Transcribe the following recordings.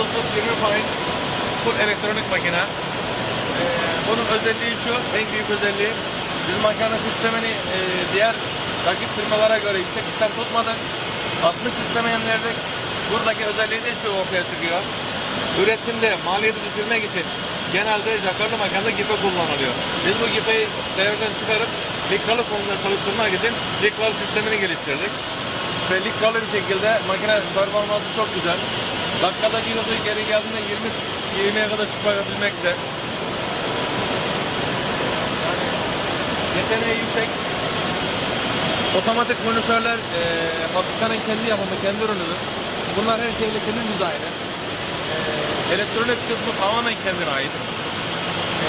30 20 faiz full elektronik makine. Ee, bunun özelliği şu, en büyük özelliği biz makine sistemini e, diğer rakip firmalara göre yüksek sistem tutmadık. 60 sistemeyen verdik. Buradaki özelliği de şu ortaya çıkıyor. Üretimde maliyeti düşürmek için genelde jakarlı makinede gipe kullanılıyor. Biz bu gipeyi devreden çıkarıp likralı konuda çalıştırmak için likralı sistemini geliştirdik. Ve likralı bir şekilde makine performansı çok güzel. Dakikada kilosu geri geldiğinde 20 20'ye kadar çıkabilmekte. Yani yeteneği yüksek. Otomatik monitörler e, fabrikanın kendi yapımı, kendi ürünüdür. Bunlar her şeyle kendi dizaynı. E, elektronik kısmı tamamen kendine ait. E,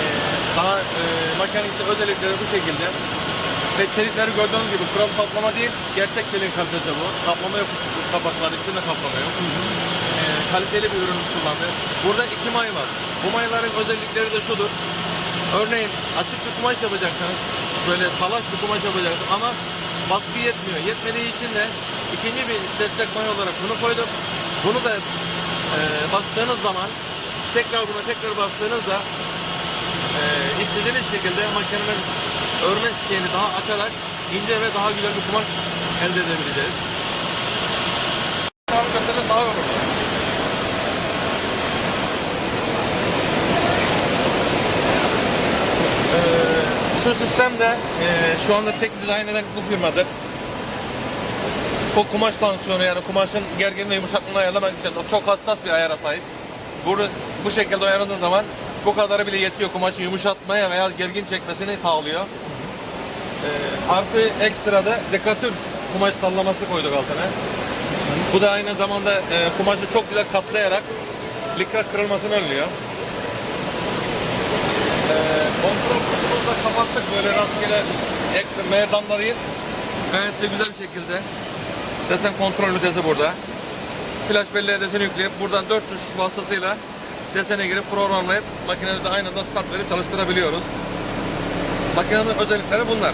daha e, makinenin özellikleri bu şekilde. Çelikleri gördüğünüz gibi krom kaplama değil, gerçek çelik kalitesi bu. Kaplama yok kapaklar, içinde kaplama yok. E, kaliteli bir ürün kullandı. Burada iki may var. Bu mayların özellikleri de şudur. Örneğin açık bir kumaş yapacaksınız. Böyle salaş bir kumaş yapacaksınız ama baskı yetmiyor. Yetmediği için de ikinci bir destek may olarak bunu koydum. Bunu da e, bastığınız zaman tekrar buna tekrar bastığınızda e, istediğiniz şekilde makinenin örme şeyini daha açarak ince ve daha güzel bir kumaş elde edebileceğiz. Fabrikasında daha olur. Ee, şu sistem de e, şu anda tek dizayn eden bu firmadır. Bu kumaş tansiyonu yani kumaşın gerginliği yumuşaklığını ayarlamak için çok hassas bir ayara sahip. Bunu bu şekilde ayarladığın zaman bu kadarı bile yetiyor kumaşı yumuşatmaya veya gergin çekmesini sağlıyor. Ee, artı ekstra da dekatür kumaş sallaması koyduk altına. Bu da aynı zamanda e, kumaşı çok güzel katlayarak likra kırılmasını önlüyor. Ee, kontrol böyle rastgele meydanda değil. Gayet de güzel bir şekilde. Desen kontrol ünitesi burada. Flash belleğe deseni yükleyip buradan 4 tuş vasıtasıyla desene girip programlayıp makinenizi aynı anda start verip çalıştırabiliyoruz. Makinenin özellikleri bunlar.